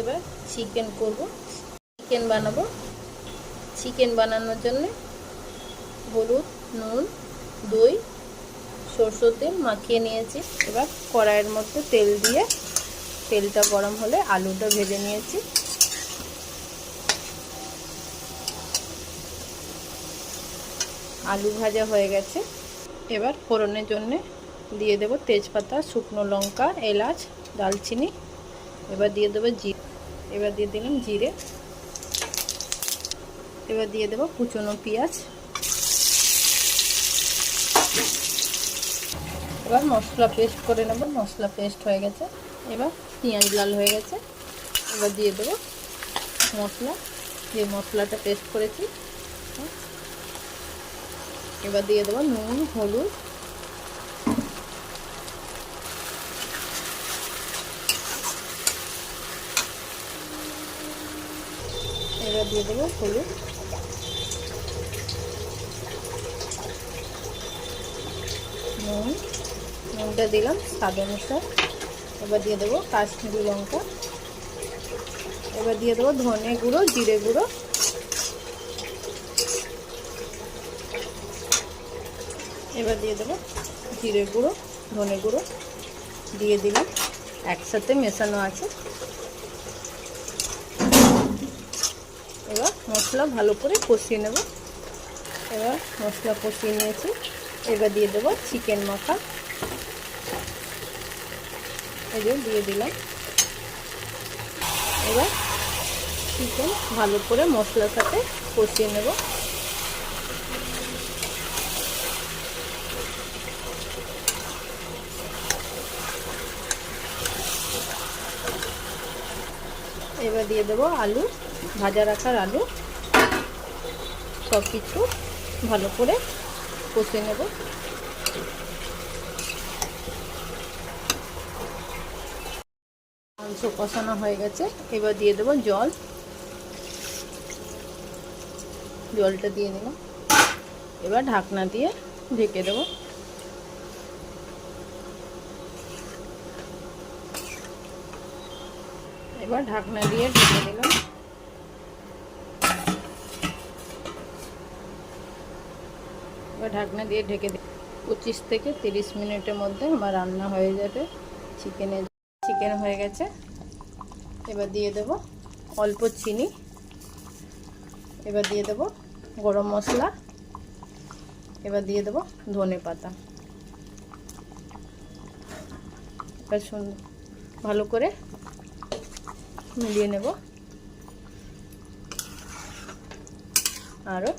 এবার চিকেন করব। চিকেন বানাবো। চিকেন বানানোর জন্য হলুদ, নুন, দই, সরষের তেল মাখিয়ে নিয়েছি। এবার কড়াইয়ের মধ্যে তেল দিয়ে তেলটা গরম হলে আলুটা ভেজে নিয়েছি। আলু ভাজা হয়ে গেছে। এবার ফোড়নের জন্যে দিয়ে দেব তেজপাতা, শুকনো লঙ্কা, এলাচ দালচিনি এবার দিয়ে দেবো জিরে। এবার দিয়ে দিলাম জিরে। এবার দিয়ে দেবো কুচনো পেঁয়াজ। এবার মশলা পেস্ট করে নেব। মশলা পেস্ট হয়ে গেছে। এবার পেঁয়াজ লাল হয়ে গেছে। এবার দিয়ে দেবো মশলা। যে মশলাটা পেস্ট করেছি। এবার দিয়ে দেবো নুন, হলুদ। এবার দিয়ে দেবো হলুদ। নুন। নুনটা দিলাম স্বাদ অনুসার এবার দিয়ে দেবো কাশ্মীরি লঙ্কা। এবার দিয়ে দেবো ধনে গুঁড়ো, জিরে গুঁড়ো। এবার দিয়ে দেবো জিরে গুঁড়ো, ধনে গুঁড়ো। দিয়ে দিলাম। একসাথে মেশানো আছে। এবার মশলা ভালো করে কষিয়ে নেব। এবার মশলা কষিয়ে নিয়েছি। এবার দিয়ে দেবো চিকেন মাখা। যে দিয়ে দিলাম। এবার চিকেন ভালো করে মশলার সাথে কষিয়ে নেব। এবার দিয়ে দেবো আলু। ভাজা রাখার আলু। সব কিছু ভালো করে কষে নেব। মাংস কষানো হয়ে গেছে। এবার দিয়ে দেবো জল। জলটা দিয়ে দিলাম এবার ঢাকনা দিয়ে ঢেকে দেবো। এবার ঢাকনা দিয়ে ঢেকে দিলাম। এবার ঢাকনা দিয়ে ঢেকে দিই। পঁচিশ থেকে তিরিশ মিনিটের মধ্যে আমার রান্না হয়ে যাবে। চিকেনে, চিকেন হয়ে গেছে। এবার দিয়ে দেব অল্প চিনি। এবার দিয়ে দেব গরম মশলা। এবার দিয়ে দেব ধনে পাতা। এবার সুন্দর ভালো করে মিলিয়ে নেব। আরও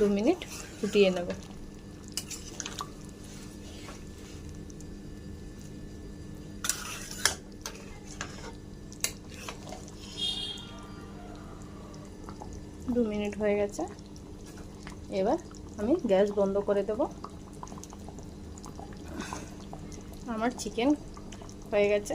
দু মিনিট ফুটিয়ে নেব। দু মিনিট হয়ে গেছে। এবার আমি গ্যাস বন্ধ করে দেব। আমার চিকেন হয়ে গেছে।